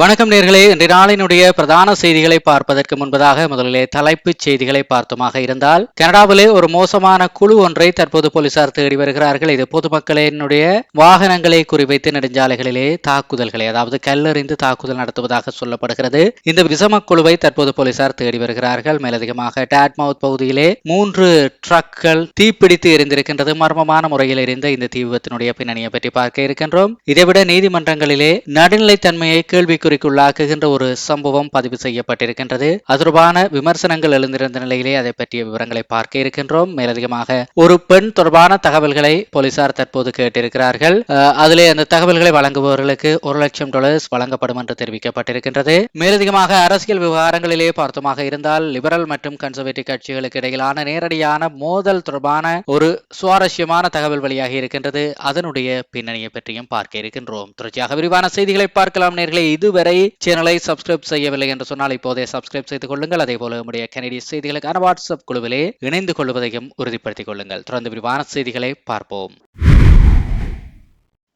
வணக்கம் நேர்களே. இன்றைய நாளினுடைய பிரதான செய்திகளை பார்ப்பதற்கு முன்பதாக முதலிலே தலைப்புச் செய்திகளை பார்த்தோமாக இருந்தால் கனடாவிலே ஒரு மோசமான குழு ஒன்றை தற்போது போலீசார் தேடி வருகிறார்கள். இது பொதுமக்களினுடைய வாகனங்களை குறிவைத்து நெடுஞ்சாலைகளிலே தாக்குதல்களை அதாவது கல்லறிந்து தாக்குதல் நடத்துவதாக சொல்லப்படுகிறது. இந்த விசம குழுவை தற்போது போலீசார் தேடி வருகிறார்கள். மேலதிகமாக டாட்மவுத் பகுதியிலே மூன்று ட்ரக்கள் தீப்பிடித்து எரிந்திருக்கின்றது. மர்மமான முறையில் எரிந்த இந்த தீ விபத்தினுடைய பின்னணியை பற்றி பார்க்க இருக்கின்றோம். இதைவிட நீதிமன்றங்களிலே நடுநிலைத்தன்மையை கேள்வி கேள்விக்குறிக்குள்ளாக்குகின்ற ஒரு சம்பவம் பதிவு செய்யப்பட்டிருக்கின்றது. அது விமர்சனங்கள் எழுந்திருந்த நிலையிலே அதை பற்றிய விவரங்களை பார்க்க இருக்கின்றோம். மேலதிகமாக ஒரு பெண் தொடர்பான தகவல்களை போலீசார் தற்போது கேட்டிருக்கிறார்கள். அதிலே அந்த தகவல்களை வழங்குபவர்களுக்கு ஒரு லட்சம் டாலர்ஸ் வழங்கப்படும் என்று தெரிவிக்கப்பட்டிருக்கின்றது. மேலதிகமாக அரசியல் விவகாரங்களிலே பார்த்தமாக இருந்தால் லிபரல் மற்றும் கன்சர்வேட்டிவ் கட்சிகளுக்கு இடையிலான நேரடியான மோதல் தொடர்பான ஒரு சுவாரஸ்யமான தகவல் வழியாக இருக்கின்றது. அதனுடைய பின்னணியை பற்றியும் பார்க்க இருக்கின்றோம். தொடர்ச்சியாக விரிவான செய்திகளை பார்க்கலாம் நேர்களை. இது இதுவரை சேனலை சப்ஸ்கிரைப் செய்யவில்லை என்று சொன்னால் இப்போதே சப்ஸ்கிரைப் செய்து கொள்ளுங்கள். அதே போல நம்முடைய கனடிய செய்திகளுக்கான வாட்ஸ்அப் குழுவிலே இணைந்து கொள்வதையும் உறுதிப்படுத்திக் கொள்ளுங்கள். தொடர்ந்து விரிவான செய்திகளை பார்ப்போம்.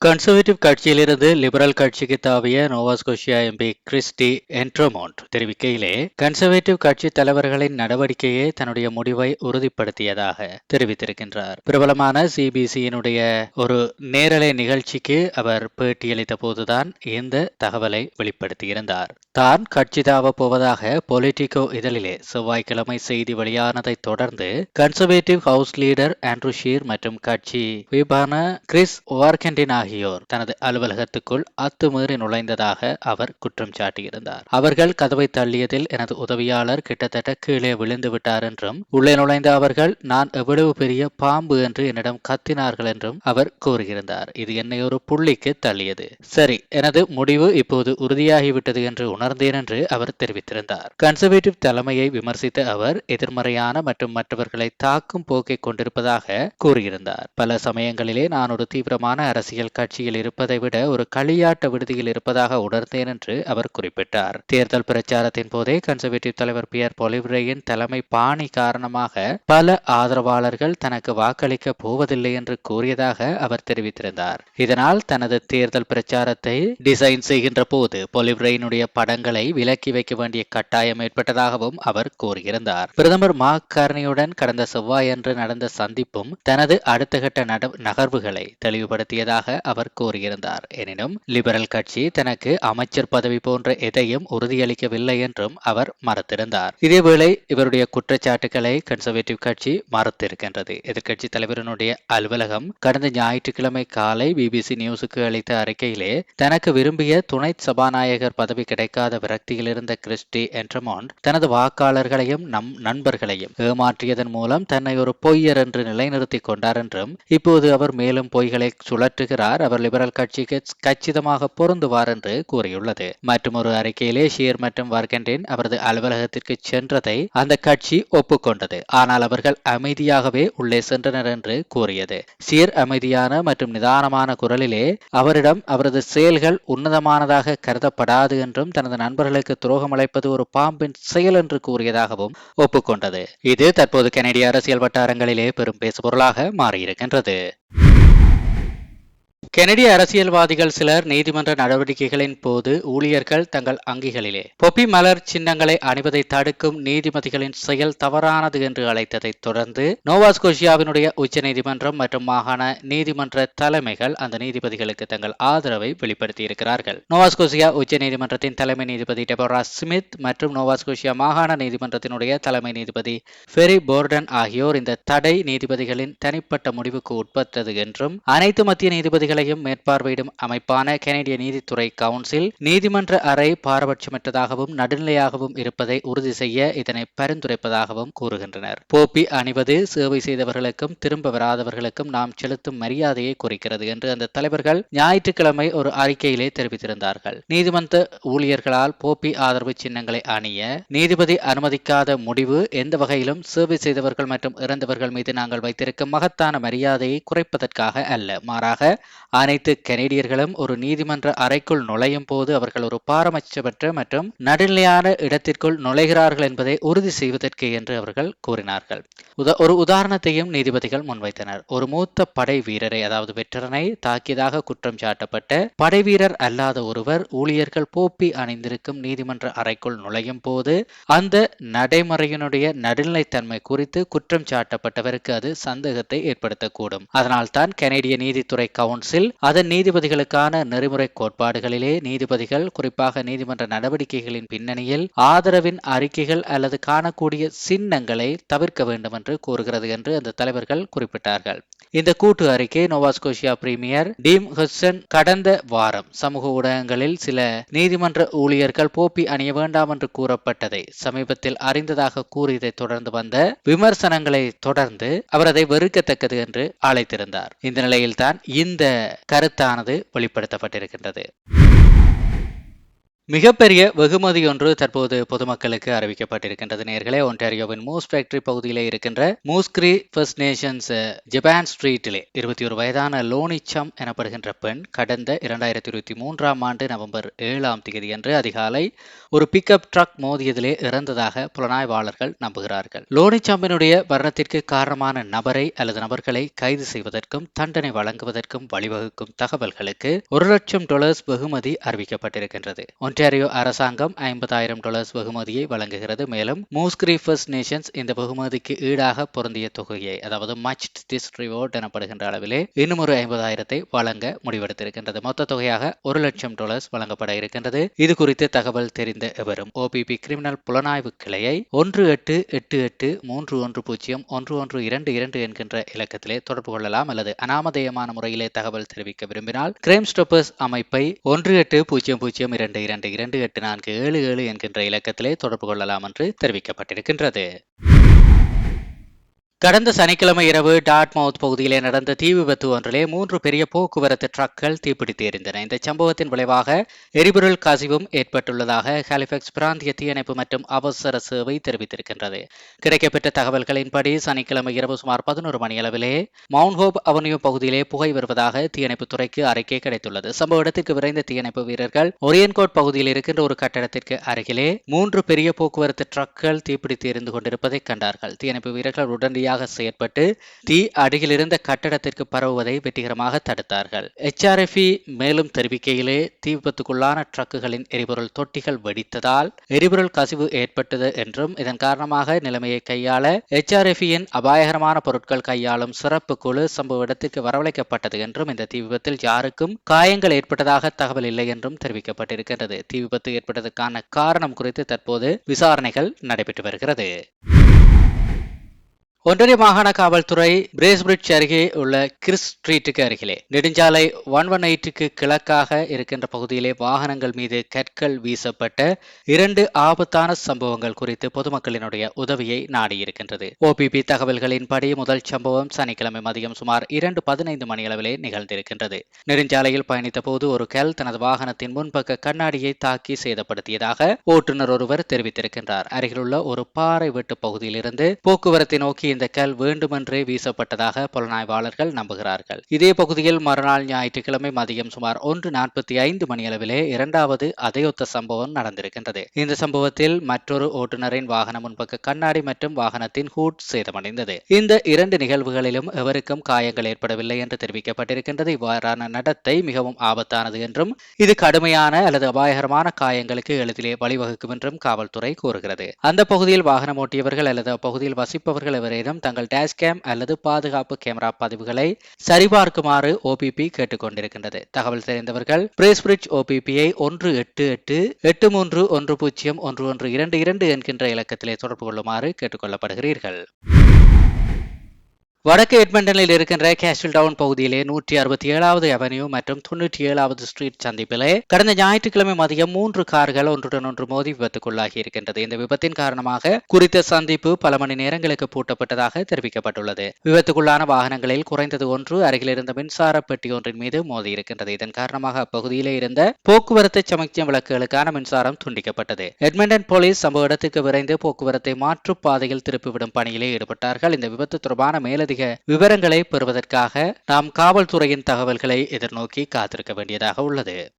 கன்சர்வேட்டிவ் கட்சியிலிருந்து லிபரல் கட்சிக்கு தாவிய நோவாஸ்கோஷியா எம்பி கிறிஸ்டி என்ட்ரோமோண்ட் தெரிவிக்கையிலே கன்சர்வேட்டிவ் கட்சி தலைவர்களின் நடவடிக்கையே தன்னுடைய முடிவை உறுதிப்படுத்தியதாக தெரிவித்திருக்கின்றார். பிரபலமான சிபிசியினுடைய ஒரு நேரலை நிகழ்ச்சிக்கு அவர் பேட்டியளித்த போதுதான் இந்த தகவலை வெளிப்படுத்தியிருந்தார். தான் கட்சி தாவப் போவதாக பொலிட்டிகோ இதழிலே செவ்வாய்க்கிழமை செய்தி வெளியானதை தொடர்ந்து Conservative House leader Andrew Scheer மற்றும் கட்சி விபான கிறிஸ் வார்கெண்டின் ஆகியோர் தனது அலுவலகத்துக்குள் அத்துமீறி நுழைந்ததாக அவர் குற்றம் சாட்டியிருந்தார். அவர்கள் கதவை தள்ளியதில் எனது உதவியாளர் கிட்டத்தட்ட கீழே விழுந்து விட்டார் என்றும் உள்ளே நுழைந்த அவர்கள் நான் எவ்வளவு பெரிய பாம்பு என்று என்னிடம் கத்தினார்கள் என்றும் அவர் கூறியிருந்தார். இது என்னை ஒரு புள்ளிக்கு தள்ளியது. சரி எனது முடிவு இப்போது உறுதியாகிவிட்டது என்று உணர்ந்தேன் என்று அவர் தெரிவித்திருந்தார். கன்சர்வேட்டிவ் தலைமையை விமர்சித்த அவர் எதிர்மறையான மற்றும் மற்றவர்களை தாக்கும் போக்கை கொண்டிருப்பதாக கூறியிருந்தார். பல சமயங்களிலே நான் ஒரு தீவிரமான அரசியல் கட்சியில் இருப்பதை விட ஒரு களியாட்ட விடுதியில் இருப்பதாக உணர்ந்தேன் என்று அவர் குறிப்பிட்டார். தேர்தல் பிரச்சாரத்தின் போதே கன்சர்வேட்டிவ் தலைவர் பியர் பொலிவ்ரேயின் தலைமை பாணி காரணமாக பல ஆதரவாளர்கள் தனக்கு வாக்களிக்க போவதில்லை என்று கூறியதாக அவர் தெரிவித்திருந்தார். இதனால் தனது தேர்தல் பிரச்சாரத்தை டிசைன் செய்கின்ற போது பொலிவ்ரெயினுடைய படங்களை விலக்கி வைக்க வேண்டிய கட்டாயம் ஏற்பட்டதாகவும் அவர் கூறியிருந்தார். பிரதமர் மார்க் கார்னியுடன் கடந்த செவ்வாயன்று நடந்த சந்திப்பும் தனது அடுத்த கட்ட நட- நகர்வுகளை தெளிவுபடுத்தியதாக அவர் கூறியிருந்தார். எனினும் லிபரல் கட்சி தனக்கு அமைச்சர் பதவி போன்ற எதையும் உறுதியளிக்கவில்லை என்றும் அவர் மறுத்திருந்தார். இதேவேளை இவருடைய குற்றச்சாட்டுகளை கன்சர்வேட்டிவ் கட்சி மறுத்திருக்கின்றது. எதிர்க்கட்சி தலைவரனுடைய அலுவலகம் கடந்த ஞாயிற்றுக்கிழமை காலை பிபிசி நியூஸுக்கு அளித்த அறிக்கையிலே தனக்கு விரும்பிய துணை சபாநாயகர் பதவி கிடைக்காத விரக்தியில் இருந்த கிறிஸ்டி என்றமோன் தனது வாக்காளர்களையும் நம் நண்பர்களையும் ஏமாற்றியதன் மூலம் தன்னை ஒரு பொய்யர் என்று நிலைநிறுத்திக் கொண்டார் என்றும் இப்போது அவர் மேலும் பொய்களை சுழற்றுகிறார் அவர் லிபரல் கட்சிக்கு கச்சிதமாக பொருந்துவார் என்று கூறியுள்ளது. மற்றும் ஒரு அறிக்கையிலே ஷியர் மற்றும் வர்கண்டின் அவரது அலுவலகத்திற்கு சென்றதை அந்த கட்சி ஒப்புக்கொண்டது. ஆனால் அவர்கள் அமைதியாகவே உள்ளே சென்றனர் என்று கூறியது. ஷியர் அமைதியான மற்றும் நிதானமான குரலிலே அவரிடம் அவரது செயல்கள் உன்னதமானதாக கருதப்படாது என்றும் தனது நண்பர்களுக்கு துரோகம் அழைப்பது ஒரு பாம்பின் செயல் என்று கூறியதாகவும் ஒப்புக்கொண்டது. இது தற்போது கனடிய அரசியல் வட்டாரங்களிலே பெரும் பேசுபொருளாக மாறியிருக்கின்றது. கெனடிய அரசியல்வாதிகள் சிலர் நீதிமன்ற நடவடிக்கைகளின் போது ஊழியர்கள் தங்கள் அங்கிகளிலே பொப்பி மலர் சின்னங்களை அணிவதை தடுக்கும் நீதிபதிகளின் செயல் தவறானது என்று அழைத்ததை தொடர்ந்து நோவாஸ்கோஷியாவினுடைய உச்ச நீதிமன்றம் மற்றும் மாகாண நீதிமன்ற தலைமைகள் அந்த நீதிபதிகளுக்கு தங்கள் ஆதரவை வெளிப்படுத்தியிருக்கிறார்கள். நோவாஸ்கோசியா உச்ச நீதிமன்றத்தின் தலைமை நீதிபதி டெபோரா ஸ்மித் மற்றும் நோவாஸ்கோஷியா மாகாண நீதிமன்றத்தினுடைய தலைமை நீதிபதி ஃபெரி போர்டன் ஆகியோர் இந்த தடை நீதிபதிகளின் தனிப்பட்ட முடிவுக்கு உட்பட்டது என்றும் அனைத்து மத்திய நீதிபதிகள் நீதிபதிகளையும் மேற்பார்வையிடும் அமைப்பான கனடிய நீதித்துறை கவுன்சில் நீதிமன்ற அறை பாரபட்சமற்றதாகவும் நடுநிலையாகவும் இருப்பதை உறுதி செய்ய இதனை பரிந்துரைப்பதாகவும் கூறுகின்றனர். போப்பி அணிவது சேவை செய்தவர்களுக்கும் திரும்ப வராதவர்களுக்கும் நாம் செலுத்தும் மரியாதையை குறிக்கிறது என்று அந்த தலைவர்கள் ஞாயிற்றுக்கிழமை ஒரு அறிக்கையிலே தெரிவித்திருந்தார்கள். நீதிமன்ற ஊழியர்களால் போப்பி ஆதரவு சின்னங்களை அணிய நீதிபதி அனுமதிக்காத முடிவு எந்த வகையிலும் சேவை செய்தவர்கள் மற்றும் இறந்தவர்கள் மீது நாங்கள் வைத்திருக்கும் மகத்தான மரியாதையை குறைப்பதற்காக அல்ல. மாறாக அனைத்து கனேடியர்களும் ஒரு நீதிமன்ற அறைக்குள் நுழையும் போது அவர்கள் ஒரு பாரபட்சமற்ற மற்றும் நடுநிலையான இடத்திற்குள் நுழைகிறார்கள் என்பதை உறுதி செய்வதற்கு என்று அவர்கள் கூறினார்கள். உத ஒரு உதாரணத்தையும் நீதிபதிகள் முன்வைத்தனர். ஒரு மூத்த படை வீரரை அதாவது வெற்றரனை தாக்கியதாக குற்றம் சாட்டப்பட்ட படை வீரர் அல்லாத ஒருவர் ஊழியர்கள் போப்பி அணிந்திருக்கும் நீதிமன்ற அறைக்குள் நுழையும் போது அந்த நடைமுறையினுடைய நடுநிலைத்தன்மை குறித்து குற்றம் சாட்டப்பட்டவருக்கு அது சந்தேகத்தை ஏற்படுத்தக்கூடும். அதனால்தான் கனேடிய நீதித்துறை கவுன்சில் அதன் நீதிபதிகளுக்கான நெறிமுறை கோட்பாடுகளிலே நீதிபதிகள் குறிப்பாக நீதிமன்ற நடவடிக்கைகளின் பின்னணியில் ஆதரவின் அறிக்கைகள் அல்லது காணக்கூடிய சின்னங்களை தவிர்க்க வேண்டும் என்று கூறுகிறது என்று அந்த தலைவர்கள் குறிப்பிட்டார்கள். இந்த கூட்டு அறிக்கை நோவாஸ்கோஷியா பிரீமியர் டீம் ஹுசன் கடந்த வாரம் சமூக ஊடகங்களில் சில நீதிமன்ற ஊழியர்கள் போப்பி அணிய வேண்டாம் என்று கூறப்பட்டதை சமீபத்தில் அறிந்ததாக கூறியதை தொடர்ந்து வந்த விமர்சனங்களை தொடர்ந்து அவர் அதை வெறுக்கத்தக்கது என்று அழைத்திருந்தார். இந்த நிலையில்தான் இந்த கருத்தானது வெளிப்படுத்தப்பட்டிருக்கின்றது. மிகப்பெரிய வெகுமதி ஒன்று தற்போது பொதுமக்களுக்கு அறிவிக்கப்பட்டிருக்கின்றது. நேர்களே ஒன்டாரியோவின் மூஸ் ஃபேக்டரி பகுதியிலே இருக்கின்ற Moose Cree First Nations Japan ஸ்ட்ரீட்டிலே இருபத்தி ஒரு வயதான லோனிச்சம் எனப்படுகின்ற பெண் கடந்த இரண்டாயிரத்தி இருபத்தி மூன்றாம் ஆண்டு நவம்பர் ஏழாம் தேதி அன்று அதிகாலை ஒரு பிக்கப் ட்ரக் மோதியதிலே இறந்ததாக புலனாய்வாளர்கள் நம்புகிறார்கள். லோனிச்சம்பினுடைய மரணத்திற்கு காரணமான நபரை அல்லது நபர்களை கைது செய்வதற்கும் தண்டனை வழங்குவதற்கும் வழிவகுக்கும் தகவல்களுக்கு ஒரு லட்சம் டாலர்ஸ் வெகுமதி அறிவிக்கப்பட்டிருக்கின்றது. ஒன்டாரியோ அரசாங்கம் ஐம்பதாயிரம் டாலர்ஸ் வெகுமதியை வழங்குகிறது. மேலும் மூஸ்கிரி ஃபர்ஸ்ட் நேஷன்ஸ் இந்த வெகுமதிக்கு ஈடாக பொருந்திய தொகையை அதாவது மச் திஸ் ரிவார்ட் எனப்படுகின்ற அளவிலே இன்னும் ஒரு ஐம்பதாயிரத்தை வழங்க முடிவெடுத்திருக்கின்றது. மொத்த தொகையாக ஒரு லட்சம் டாலர்ஸ் வழங்கப்பட இருக்கின்றது. இது குறித்து தகவல் தெரிந்த எவரும் ஓபிபி கிரிமினல் புலனாய்வு கிளையை ஒன்று எட்டு எட்டு எட்டு மூன்று ஒன்று பூஜ்ஜியம் ஒன்று ஒன்று இரண்டு இரண்டு என்கின்ற இலக்கத்திலே தொடர்பு கொள்ளலாம் அல்லது அனாமதேயமான முறையிலே தகவல் தெரிவிக்க விரும்பினால் கிரைம் ஸ்டோப்பர்ஸ் அமைப்பை ஒன்று எட்டு பூஜ்ஜியம் பூஜ்ஜியம் இரண்டு இரண்டு இரண்டு எட்டு நான்கு ஏழு ஏழு என்கின்ற இலக்கத்திலே தொடர்பு கொள்ளலாம் என்று தெரிவிக்கப்பட்டிருக்கின்றது. கடந்த சனிக்கிழமை இரவு டாட்மவுத் பகுதியிலே நடந்த தீ விபத்து ஒன்றிலே மூன்று பெரிய போக்குவரத்து ட்ரக்கள் தீப்பிடித்து எரிந்தன. இந்த சம்பவத்தின் விளைவாக எரிபொருள் கசிவும் ஏற்பட்டுள்ளதாக ஹாலிஃபெக்ஸ் பிராந்திய தீயணைப்பு மற்றும் அவசர சேவை தெரிவித்திருக்கின்றது. கிடைக்கப்பெற்ற தகவல்களின்படி சனிக்கிழமை இரவு சுமார் பதினோரு மணியளவிலே மவுண்ட் ஹோப் பகுதியிலே புகை வருவதாக தீயணைப்பு துறைக்கு அறிக்கை கிடைத்துள்ளது. சம்பவ இடத்துக்கு விரைந்த தீயணைப்பு வீரர்கள் ஒரியன்கோட் பகுதியில் இருக்கின்ற ஒரு கட்டடத்திற்கு அருகிலே மூன்று பெரிய போக்குவரத்து ட்ரக்கள் தீப்பிடித்து எரிந்து கொண்டிருப்பதை கண்டார்கள். தீயணைப்பு வீரர்கள் உடனடியாக உதவியாக செயற்பட்டு தீ அருகிலிருந்த கட்டடத்திற்கு பரவுவதை வெற்றிகரமாக தடுத்தார்கள். எச்ஆர்எஃப்இ மேலும் தெரிவிக்கையிலே தீ விபத்துக்குள்ளான ட்ரக்குகளின் எரிபொருள் தொட்டிகள் வெடித்ததால் எரிபொருள் கசிவு ஏற்பட்டது என்றும் இதன் காரணமாக நிலைமையை கையாள எச்ஆர்எஃப்இயின் அபாயகரமான பொருட்கள் கையாளும் சிறப்பு குழு சம்பவ இடத்திற்கு வரவழைக்கப்பட்டது என்றும் இந்த தீ விபத்தில் யாருக்கும் காயங்கள் ஏற்பட்டதாக தகவல் இல்லை என்றும் தெரிவிக்கப்பட்டிருக்கிறது தீ விபத்து ஏற்பட்டதற்கான காரணம் குறித்து தற்போது விசாரணைகள் நடைபெற்று வருகிறது. ஒன்றரை மாகாண காவல்துறை பிரேஸ்பிரிட்ஜ் அருகே உள்ள கிறிஸ் ஸ்ட்ரீட்டுக்கு அருகிலே நெடுஞ்சாலை ஒன் ஒன் எயிட்டுக்கு கிழக்காக இருக்கின்ற பகுதியிலே வாகனங்கள் மீது கற்கள் வீசப்பட்ட இரண்டு ஆபத்தான சம்பவங்கள் குறித்து பொதுமக்களினுடைய உதவியை நாடியிருக்கின்றது ஓபிபி தகவல்களின்படி முதல் சம்பவம் சனிக்கிழமை மதியம் சுமார் இரண்டு பதினைந்து மணியளவிலே நிகழ்ந்திருக்கின்றது. நெடுஞ்சாலையில் பயணித்த போது ஒரு கல் தனது வாகனத்தின் முன்பக்க கண்ணாடியை தாக்கி சேதப்படுத்தியதாக ஓட்டுநர் ஒருவர் தெரிவித்திருக்கின்றார். அருகிலுள்ள ஒரு பாறை வெட்டு பகுதியிலிருந்து போக்குவரத்தை நோக்கி இந்த கல் வேண்டுமென்றே வீசப்பட்டதாக புலனாய்வாளர்கள் நம்புகிறார்கள். இதே பகுதியில் மறுநாள் ஞாயிற்றுக்கிழமை மதியம் சுமார் ஒன்று நாற்பத்தி ஐந்து மணியளவிலே இரண்டாவது அதையொத்த சம்பவம் நடந்திருக்கின்றது. இந்த சம்பவத்தில் மற்றொரு ஓட்டுநரின் வாகன முன்பக்க கண்ணாடி மற்றும் வாகனத்தின் ஹூட் சேதமடைந்தது. இந்த இரண்டு நிகழ்வுகளிலும் எவருக்கும் காயங்கள் ஏற்படவில்லை என்று தெரிவிக்கப்பட்டிருக்கின்றது. இவ்வாறான நடத்தை மிகவும் ஆபத்தானது என்றும் இது கடுமையான அல்லது அபாயகரமான காயங்களுக்கு எளிதிலே வழிவகுக்கும் என்றும் காவல்துறை கூறுகிறது. அந்த பகுதியில் வாகனம் ஓட்டியவர்கள் அல்லது அப்பகுதியில் வசிப்பவர்கள் எவரேனும் தங்கள் டேஷ்கேம் அல்லது பாதுகாப்பு கேமரா பதிவுகளை சரிபார்க்குமாறு ஓபிபி கேட்டுக்கொண்டிருக்கின்றது. தகவல் தெரிந்தவர்கள் பிரேஸ்பிரிட்ஜ் ஓபிபியை ஒன்று எட்டு எட்டு எட்டு மூன்று ஒன்று பூஜ்ஜியம் ஒன்று ஒன்று இரண்டு இரண்டு என்கின்ற இலக்கத்திலே தொடர்பு கொள்ளுமாறு கேட்டுக்கொள்ளப்படுகிறீர்கள் வடக்கு எட்மண்டனில் இருக்கின்ற கேஸ்டில் டவுன் பகுதியிலே நூற்றி அறுபத்தி ஏழாவது அவென்யூ மற்றும் தொண்ணூற்றி ஏழாவது ஸ்ட்ரீட் சந்திப்பிலே கடந்த ஞாயிற்றுக்கிழமை மதியம் மூன்று கார்கள் ஒன்றுடன் ஒன்று மோதி விபத்துக்குள்ளாகி இருக்கின்றது. இந்த விபத்தின் காரணமாக குறித்த சந்திப்பு பல மணி நேரங்களுக்கு பூட்டப்பட்டதாக தெரிவிக்கப்பட்டுள்ளது. விபத்துக்குள்ளான வாகனங்களில் குறைந்தது ஒன்று அருகில் இருந்த மின்சார பெட்டி ஒன்றின் மீது மோதி இருக்கின்றது. இதன் காரணமாக அப்பகுதியிலே இருந்த போக்குவரத்து சமிக்ஞை விளக்குகளுக்கான மின்சாரம் துண்டிக்கப்பட்டது. எட்மண்டன் போலீஸ் சம்பவ இடத்துக்கு விரைந்து போக்குவரத்தை மாற்றுப்பாதையில் திருப்பிவிடும் பணியிலே ஈடுபட்டார்கள். இந்த விபத்து தொடர்பான மேலதிக மேலதிக விவரங்களை பெறுவதற்காக நாம் காவல்துறையின் தகவல்களை எதிர்நோக்கி காத்திருக்க வேண்டியதாக உள்ளது.